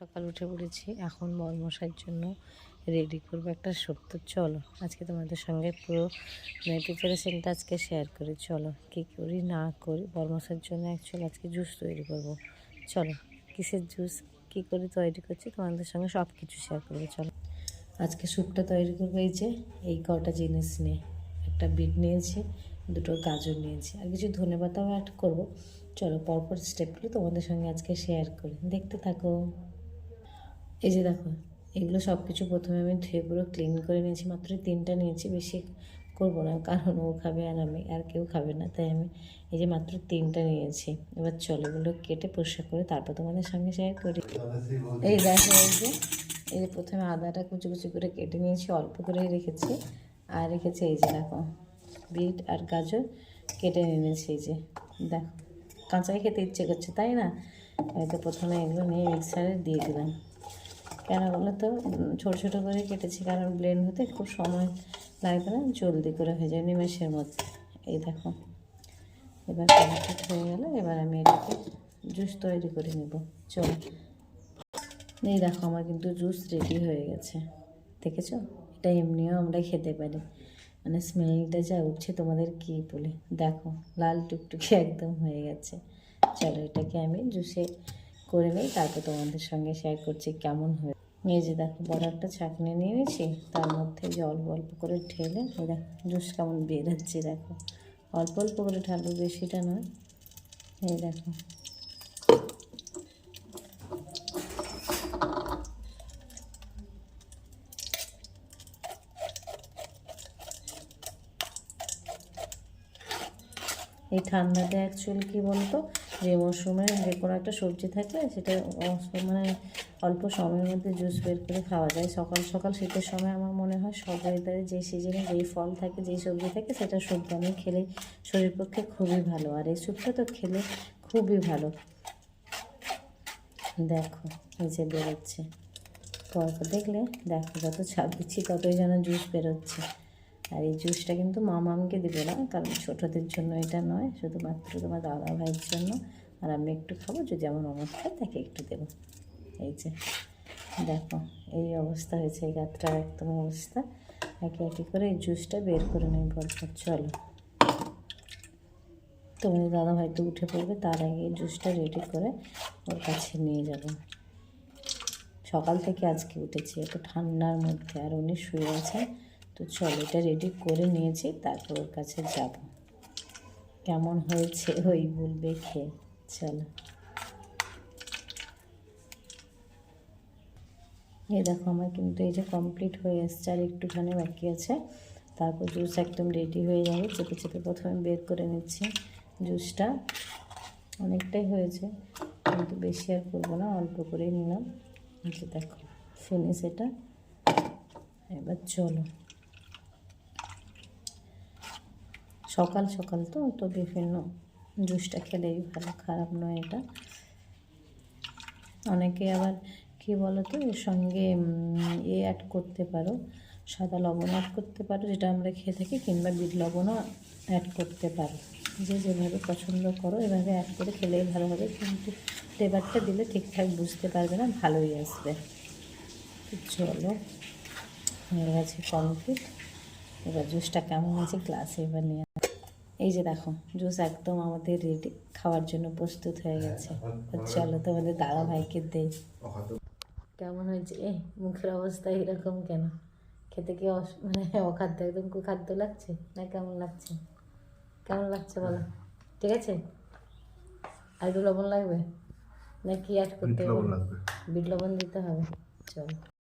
সকাল উঠে পড়েছি। এখন বরমশাইয়ের জন্য রেডি করব একটা সত্য। চলো, আজকে তোমাদের সঙ্গে পুরো মানে প্রিপারেশনটা আজকে শেয়ার করি। চলো, কী করি, না করি, বরমশাইয়ের জন্য অ্যাকচুয়ালি আজকে জুস তৈরি করব। চলো, কিসের জুস কী করে তৈরি করছি, তোমাদের সঙ্গে সব কিছু শেয়ার করব। চলো, আজকে স্যুপটা তৈরি করব এই যে, এই কটা জিনিস নিয়ে। একটা বিট নিয়েছি, দুটো গাজর নিয়েছি, আর কিছু ধনে পাতাও অ্যাড করব। চলো, পরপর স্টেপগুলো তোমাদের সঙ্গে আজকে শেয়ার করি। দেখতে থাকো। এই যে দেখো, এগুলো সব কিছু প্রথমে আমি ধুয়ে পুরো ক্লিন করে নিয়েছি, মাত্র তিনটা নিয়েছি, বেশি করব না, কারণ ও খাবে আর আমি, আর কেউ খাবে না, তাই আমি এই যে মাত্র তিনটা নিয়েছি। এবার চলো এগুলো কেটে পরিষ্কার করে তারপর তোমাদের সঙ্গে শেয়ার করি। এই দেখো, এই যে এই যে প্রথমে আদাটা কুচি কুচি করে কেটে নিয়েছি, অল্প করেই রেখেছি, আর রেখেছি এই যে দেখো, বিট আর গাজর কেটে নিয়েছি, এই যে, দেখো, কাঁচাই খেতে ইচ্ছে করছে, তাই না? তো প্রথমে এগুলো নিয়ে মিক্সারে দিয়ে দিলাম। বলো তো ছোট ছোট করে কেটেছি, কারণ ব্লেন্ড হতে খুব সময় লাগবে না, জলদি করে হয়ে যায় নিমেষের মধ্যে। এই দেখো, এবার কমপ্লিট হয়ে গেল এবার আমি এটাকে জুস তৈরি করে নেব। চলো। এই দেখো, আমার কিন্তু জুস রেডি হয়ে গেছে। দেখেছ? এটা এমনিও আমরা খেতে পারি। মানে স্মেলটা যা উঠছে তোমাদের কি বলে? দেখো, লাল টুকটুকি একদম হয়ে গেছে। চলো, এটাকে আমি জুসে করে নিই, তারপর তোমাদের সঙ্গে শেয়ার করছি কেমন হয়ে, এই যে দেখো, বড় একটা ছাঁকনি নিয়ে নিয়েছি, তার মধ্যে যে অল্প অল্প করে এই দেখো, জুস কেমন বেরোচ্ছে, দেখো। অল্প অল্প করে ঢালবো, বেশিটা নয়। এই দেখো। এই ঠান্ডাতে অ্যাকচুয়ালি কী বলতো যে মরশুমে যে কোনো একটা সবজি থাকলে সেটা মানে অল্প সময়ের মধ্যে জুস বের করে খাওয়া যায়। সকাল সকাল শীতের সময় আমার মনে হয় সব ওয়েদারে যে সিজনে যেই ফল থাকে, যেই সবজি থাকে, সেটা সবজি আমি খেলে শরীর পক্ষে খুবই ভালো। আর এই স্যুপটা তো খেলে খুবই ভালো। দেখো, এই যে বেরোচ্ছে। পরপর দেখলে দেখো যত ছাপ দিচ্ছি, ততই যেন জুস বেরোচ্ছে। আর এই জুসটা কিন্তু মামামকে দেবে না, কারণ ছোটদের জন্য এটা নয়, শুধুমাত্র তোমার দাদা ভাইয়ের জন্য। আর আমি একটু খাব, যদি আমার অমত খায় তাকে একটু দেবো। এই যে, দেখো, এই অবস্থা হয়েছে, এই গাতটার একদম অবস্থা। একে একে করে এই জুসটা বের করে নেই পরপর চলো। তোমাদের দাদা ভাই তো উঠে পড়বে, তার আগে এই জুসটা রেডি করে ওর কাছে নিয়ে যাব। সকাল থেকে আজকে উঠেছি, এত ঠান্ডার মধ্যে, আর উনি শুয়ে আছেন। তো চলো, এটা রেডি করে নিয়েছি, তারপর ওর কাছে যাব। কেমন হয়েছে ওই বলবে খেয়ে, চলো। এই দেখো, আমার কিন্তু এই যে কমপ্লিট হয়ে এসছে, আর একটুখানি বাকি আছে। তারপর জুস একদম রেডি হয়ে যাবে, চেপে চেপে প্রথমে বের করে নিচ্ছি জুসটা অনেকটাই হয়েছে, কিন্তু বেশি আর করব না, অল্প করেই নিলাম। দেখো ফিনিশ এটা। এবার চলো। সকাল সকাল তো তো বিভিন্ন জুসটা খেলেই ভালো, খারাপ নয় এটা। অনেকে আবার কি বলো তো এর সঙ্গে এ অ্যাড করতে পারো, সাদা লবণ অ্যাড করতে পারো, যেটা আমরা খেয়ে থাকি, কিংবা বিট লবণও অ্যাড করতে পারো। যে যেভাবে পছন্দ করো, এভাবে অ্যাড করে খেলেই ভালো হবে, কিন্তু ফ্লেভারটা দিলে ঠিকঠাক বুঝতে পারবে না, ভালোই আসবে। চলো, হয়ে গেছে কমপ্লিট এবার জুসটা কেমন হয়েছে গ্লাসে এবার নিয়ে। এই যে দেখো জুস একদম আমাদের রেডি খাওয়ার জন্য প্রস্তুত হয়ে গেছে। চলো তোমাদের দাদা ভাইকে দেই। কেমন হয়েছে? এ মুখের অবস্থা এরকম কেন? খেতে কি মানে অখাদ্য একদম কুখাদ্য লাগছে? না কেমন লাগছে? কেমন লাগছে বলো? ঠিক আছে? আর একটু লবণ লাগবে? না কি অ্যাড করতে হবে? বিট লবণ দিতে হবে। চলো।